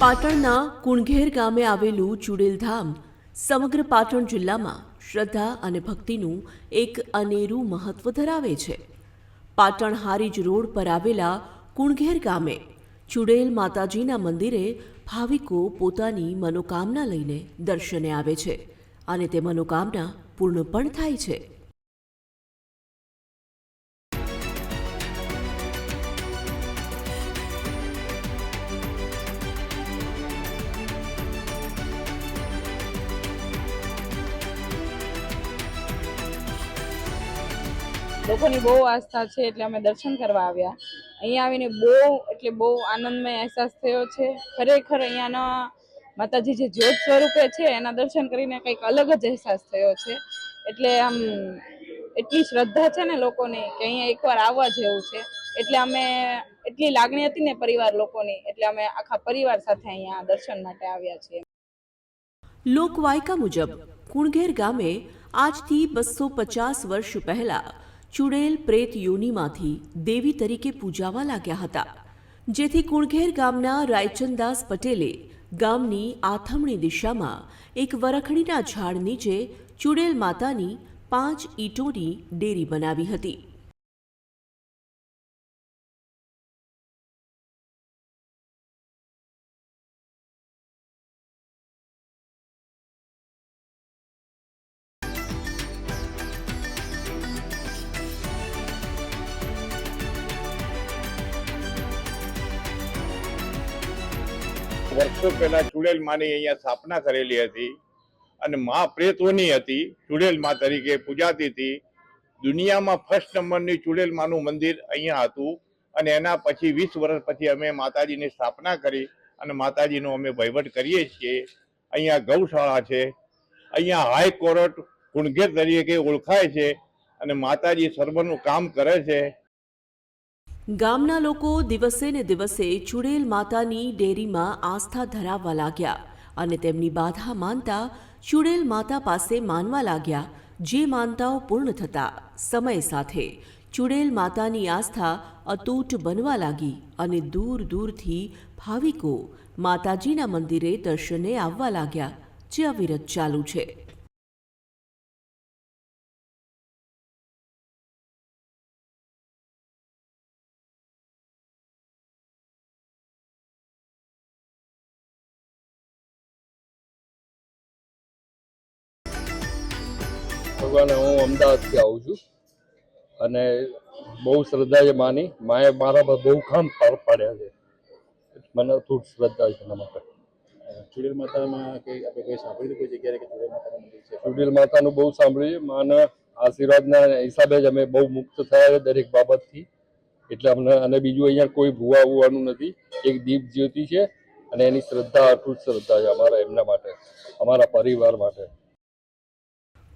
પાટણના કુણઘેર ગામે આવેલું ચુડેલધામ સમગ્ર પાટણ જિલ્લામાં શ્રદ્ધા અને ભક્તિનું એક અનેરું મહત્વ ધરાવે છે. પાટણ હારીજ રોડ પર આવેલા કુણઘેર ગામે ચુડેલ માતાજીના મંદિરે ભાવિકો પોતાની મનોકામના લઈને દર્શને આવે છે અને તે મનોકામના પૂર્ણ પણ થાય છે. લોકોની બહુ આસ્થા છે એટલે અમે દર્શન કરવા આવ્યા. અહીંયા આવીને બહુ, એટલે બહુ આનંદમય અહેસાસ થયો છે. ખરેખર અહીંયાના માતાજી જે જ્યોત સ્વરૂપે છે, એના દર્શન કરીને કંઈક અલગ જ અહેસાસ થયો છે. એટલે આમ એટલી શ્રદ્ધા છે ને લોકોની કે અહીંયા એકવાર આવવા જેવું છે. એટલે અમે એટલી લાગણી હતી ને પરિવાર લોકોની, એટલે અમે આખા પરિવાર સાથે અહીંયા દર્શન માટે આવ્યા છીએ. લોકવાયકા મુજબ, કુણઘેર ગામે આજથી બસો પચાસ વર્ષ પહેલા ચુડેલ પ્રેત યોનીમાંથી દેવી તરીકે પૂજાવા લાગ્યા હતા, જેથી કુણઘેર ગામના રાયચંદાસ પટેલે ગામની આથમણી દિશામાં એક વરખડીના ઝાડ નીચે ચુડેલ માતાની પાંચ ઈંટોની ડેરી બનાવી હતી. વર્ષો પહેલા ચુડેલ માની અહીંયા સ્થાપના કરેલી હતી અને મા પ્રેતોની હતી, ચુડેલ મા તરીકે પૂજાતી હતી. દુનિયામાં ફર્સ્ટ નંબરની ચુડેલ માનું મંદિર અહીંયા હતું અને એના પછી વીસ વર્ષ પછી અમે માતાજીની સ્થાપના કરી અને માતાજીનો અમે વહીવટ કરીએ છીએ. અહીંયા ગૌશાળા છે. અહીંયા હાઈ કોર્ટ કુણઘેર તરીકે ઓળખાય છે અને માતાજી સર્વનું કામ કરે છે. ગામના લોકો દિવસે ને દિવસે ચુડેલ માતાની ડેરીમાં આસ્થા ધરાવવા લાગ્યા અને તેમની બાધા માનતા ચુડેલ માતા પાસે માનવા લાગ્યા, જે માનતાઓ પૂર્ણ થતા. સમય સાથે ચુડેલ માતાની આસ્થા અતૂટ બનવા લાગી અને દૂર દૂરથી ભાવિકો માતાજીના મંદિરે દર્શને આવવા લાગ્યા, જે અવિરત ચાલુ છે. ભગવાન હું અમદાવાદથી આવું છું. અને બહુ શ્રદ્ધા છે માની. માએ મારા પર બહુ ખામ પાર પાડ્યા છે. મને થોડી શ્રદ્ધા છે એના માટે. ચુડીલ માતામાં કઈ આપણે કોઈ સાંભળ્યું કોઈ જગ્યાએ કે ચુડીલ માતાનું મંદિર છે? ચુડીલ માતાનું બહુ સાંભળ્યું છે. માના આશીર્વાદના હિસાબે જ અમે બહુ મુક્ત થયા છે દરેક બાબતથી. એટલે અમને અને બીજું અહીંયા કોઈ ભૂવા હોવાનું નથી. એક દીપ જ્યોતિ છે અને એની શ્રદ્ધા અટૂટ શ્રદ્ધા છે અમારા એમના માટે. અમારા પરિવાર માટે.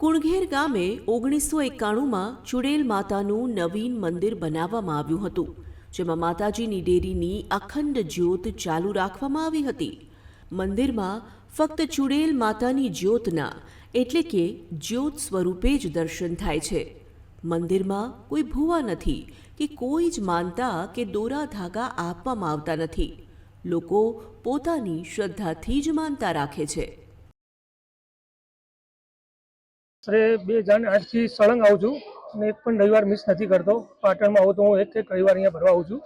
કુણઘેર ગામે ઓગણીસો એકાણુંમાં ચુડેલ માતાનું નવીન મંદિર બનાવવામાં આવ્યું હતું, જેમાં માતાજીની ડેરીની અખંડ જ્યોત ચાલુ રાખવામાં આવી હતી. મંદિરમાં ફક્ત ચુડેલ માતાની જ્યોતના એટલે કે જ્યોત સ્વરૂપે જ દર્શન થાય છે. મંદિરમાં કોઈ ભૂવા નથી કે કોઈ જ માનતા કે દોરા ધાગા આપવામાં આવતા નથી. લોકો પોતાની શ્રદ્ધાથી જ માનતા રાખે છે. સરે બે હજાર આઠથી સળંગ આવું છું અને એક પણ રવિવાર મિસ નથી કરતો. પાટણમાં આવું તો હું એક એક રવિવાર અહીંયા ભરવા આવું છું.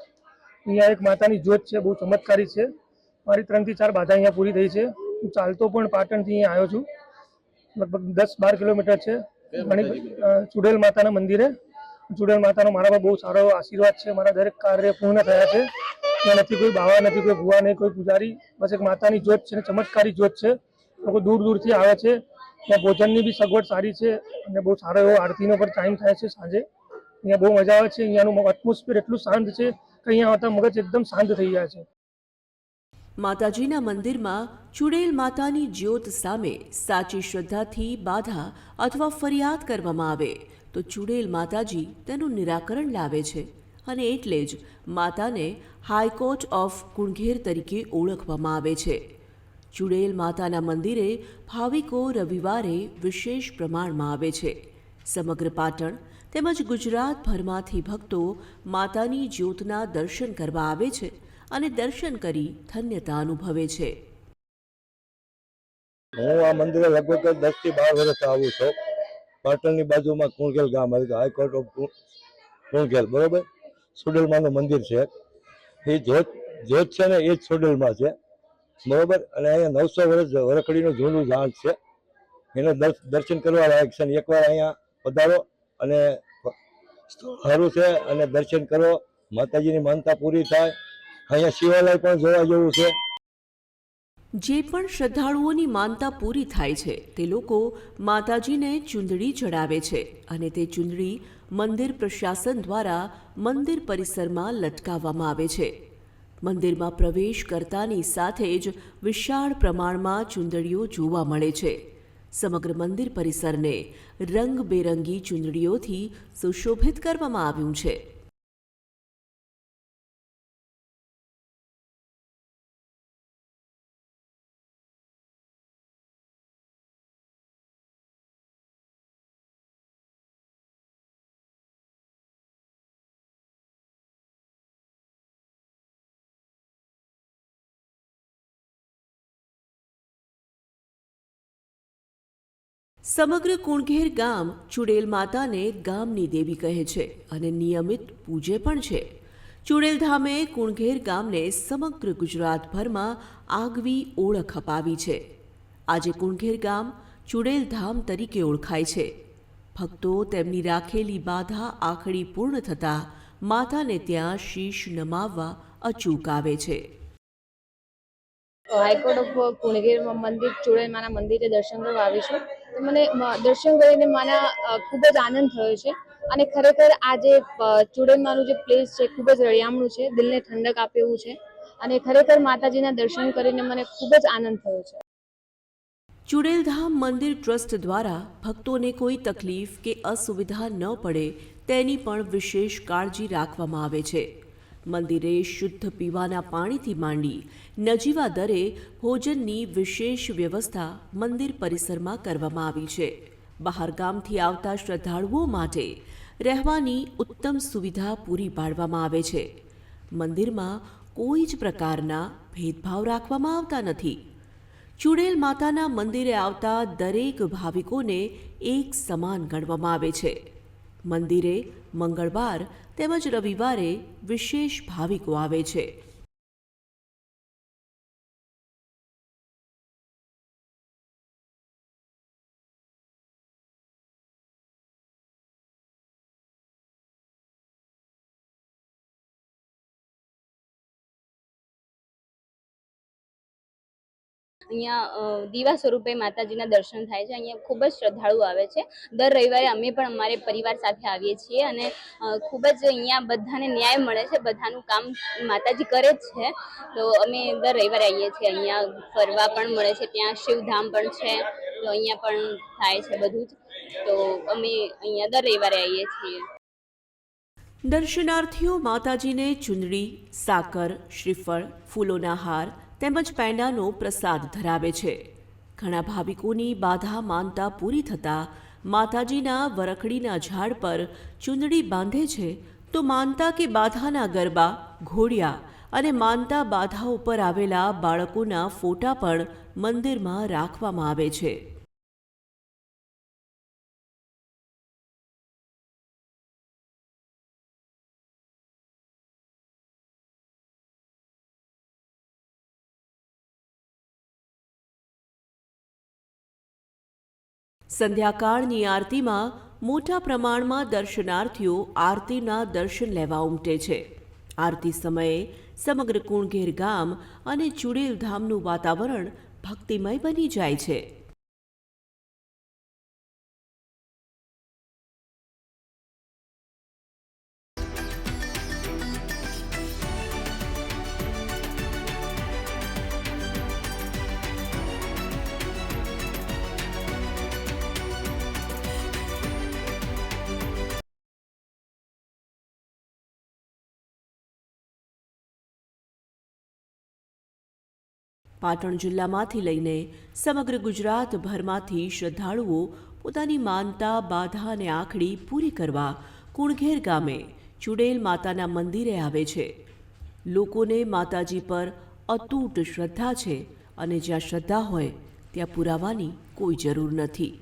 અહીંયા એક માતાની જ્યોત છે બહુ ચમત્કારી છે. મારી ત્રણથી ચાર બાધા અહીંયા પૂરી થઈ છે. હું ચાલતો પણ પાટણથી અહીંયા આવ્યો છું. લગભગ દસ બાર કિલોમીટર છે. ઘણી ચુડેલ માતાના મંદિરે. ચુડેલ માતાનો મારા પર બહુ સારો આશીર્વાદ છે. મારા દરેક કાર્ય પૂર્ણ થયા છે. ત્યાં નથી કોઈ બાવા નથી કોઈ ભુવા નહીં કોઈ પૂજારી. બસ એક માતાની જ્યોત છે ચમત્કારી જ્યોત છે. લોકો દૂર દૂરથી આવે છે. ત્યાં ભોજનની બી સગવડ સારી છે અને બહુ સારો એવો આરતીનો પણ ટાઈમ થાય છે સાંજે. અહીંયા બહુ મજા આવે છે, અહીંયાનું એટમોસ્ફિયર એટલું શાંત છે કે અહીંયા આવતા મગજ એકદમ શાંત થઈ જાય છે. માતાજીના મંદિરમાં ચુડેલ માતાની જ્યોત સામે સાચી શ્રદ્ધાથી બાધા અથવા ફરિયાદ કરવામાં આવે તો ચુડેલ માતાજી તેનું નિરાકરણ લાવે છે અને એટલે જ માતાને હાઈકોર્ટ ઓફ કુણઘેર તરીકે ઓળખવામાં આવે છે. ચુડેલ માતાના મંદિરે ભાવિકો રવિવારે વિશેષ પ્રમાણમાં આવે છે. સમગ્ર પાટણ તેમજ ગુજરાતભરમાંથી ભક્તો માતાની જ્યોતના દર્શન કરવા આવે છે અને દર્શન કરી ધન્યતા અનુભવે છે. હું આ મંદિરે લગભગ દસથી બાર વર્ષ આવું છું. પાટણની બાજુમાં કુણગેલ ગામ આવ્યું હાઈકોર્ટ ઓફ કુણગેલ બરોબર? સુડેલમાનું મંદિર છે. એ જ્યોત જ્યોત છે ને એ જ સુડેલમાં છે. બરોબર? અને અહીંયા નવસો વર્ષ વરખડીનું જૂનું ઝાડ છે. એને દર્શ- દર્શન કરવા લાયક છે. એકવાર અહીંયા પધારો અને સારું છે અને દર્શન કરો. માતાજીની માનતા પૂરી થાય. અહીંયા શિવાલય પણ જોવા જેવું છે. જે પણ શ્રદ્ધાળુઓની માનતા પૂરી થાય છે, તે લોકો માતાજીને ચૂંદડી ચડાવે છે અને તે ચૂંદડી મંદિર પ્રશાસન દ્વારા મંદિર પરિસરમાં લટકાવવામાં આવે છે. મંદિરમાં પ્રવેશ કરતાની સાથે જ વિશાળ પ્રમાણમાં ચૂંદડીઓ જોવા મળે છે. સમગ્ર મંદિર પરિસરને રંગબેરંગી ચૂંદડીઓથી સુશોભિત કરવામાં આવ્યું છે. સમગ્ર કુણઘેર ગામ ચુડેલ માતાને ગામની દેવી કહે છે અને નિયમિત પૂજે પણ છે. ચુડેલ ધામે કુણઘેર ગામને સમગ્ર ગુજરાતભરમાં આગવી ઓળખ અપાવી છે. આજે કુણઘેર ગામ ચુડેલ ધામ તરીકે ઓળખાય છે. ભક્તો તેમની રાખેલી બાધા આખડી પૂર્ણ થતાં માતાને ત્યાં શીશ નમાવવા અચૂક આવે છે. હાઈકોર્ટ કુણગેર મંદિર ચુડેલમાના મંદિરે દર્શન કરવા આવી છું. તો મને દર્શન કરીને મારા ખૂબ જ આનંદ થયો છે. અને ખરેખર આ જે ચુડેલમાનું જે પ્લેસ છે, ખૂબ જ રળિયામણું છે, દિલને ઠંડક આપે એવું છે. અને ખરેખર માતાજીના દર્શન કરીને મને ખૂબ જ આનંદ થયો છે. ચુડેલધામ મંદિર ટ્રસ્ટ દ્વારા ભક્તોને કોઈ તકલીફ કે અસુવિધા ન પડે તેની પણ વિશેષ કાળજી રાખવામાં આવે છે. મંદિરે શુદ્ધ પીવાના પાણીથી માંડી નજીવા દરે ભોજનની વિશેષ વ્યવસ્થા મંદિર પરિસરમાં કરવામાં આવી છે. બહાર ગામથી આવતા શ્રદ્ધાળુઓ માટે રહેવાની ઉત્તમ સુવિધા પૂરી પાડવામાં આવે છે. મંદિરમાં કોઈ જ પ્રકારના ભેદભાવ રાખવામાં આવતા નથી. ચુડેલ માતાના મંદિરે આવતા દરેક ભાવિકોને એક સમાન ગણવામાં આવે છે. મંદિરે મંગળવાર તેમજ રવિવારે વિશેષ ભાવિકો આવે છે. અહીંયા દીવા સ્વરૂપે માતાજીના દર્શન થાય છે. અહીંયા ખૂબ જ શ્રદ્ધાળુ આવે છે. દર રવિવારે અમે પણ અમારે પરિવાર સાથે આવીએ છીએ અને ખૂબ જ અહીંયા બધાને ન્યાય મળે છે. બધાનું કામ માતાજી કરે જ છે. તો અમે દર રવિવારે આવીએ છીએ. અહીંયા ફરવા પણ મળે છે. ત્યાં શિવધામ પણ છે. તો અહીંયા પણ થાય છે બધું જ. તો અમે અહીંયા દર રવિવારે આવીએ છીએ. દર્શનાર્થીઓ માતાજીને ચુંદડી, સાકર, શ્રીફળ, ફૂલોના હાર તેમજ પેંડાનો પ્રસાદ ધરાવે છે. ઘણા ભાવિકોની બાધા માનતા પૂરી થતાં માતાજીના વરખડીના ઝાડ પર ચુંદડી બાંધે છે તો માનતા કે બાધાના ગરબા, ઘોડિયા અને માનતા બાધા ઉપર આવેલા બાળકોના ફોટા પણ મંદિરમાં રાખવામાં આવે છે. સંધ્યાકાળની આરતીમાં મોટા પ્રમાણમાં દર્શનાર્થીઓ આરતીના દર્શન લેવા ઉમટે છે. આરતી સમયે સમગ્ર કુણઘેર ગામ અને ચુડેલ ધામનું વાતાવરણ ભક્તિમય બની જાય છે. પાટણ જિલ્લામાંથી લઈને સમગ્ર ગુજરાતભરમાંથી શ્રદ્ધાળુઓ પોતાની માનતા, બાધા અને આખડી પૂરી કરવા કુણઘેર ગામે ચુડેલ માતાના મંદિરે આવે છે. લોકોને માતાજી પર અતૂટ શ્રદ્ધા છે અને જ્યાં શ્રદ્ધા હોય, ત્યાં પુરાવાની કોઈ જરૂર નથી.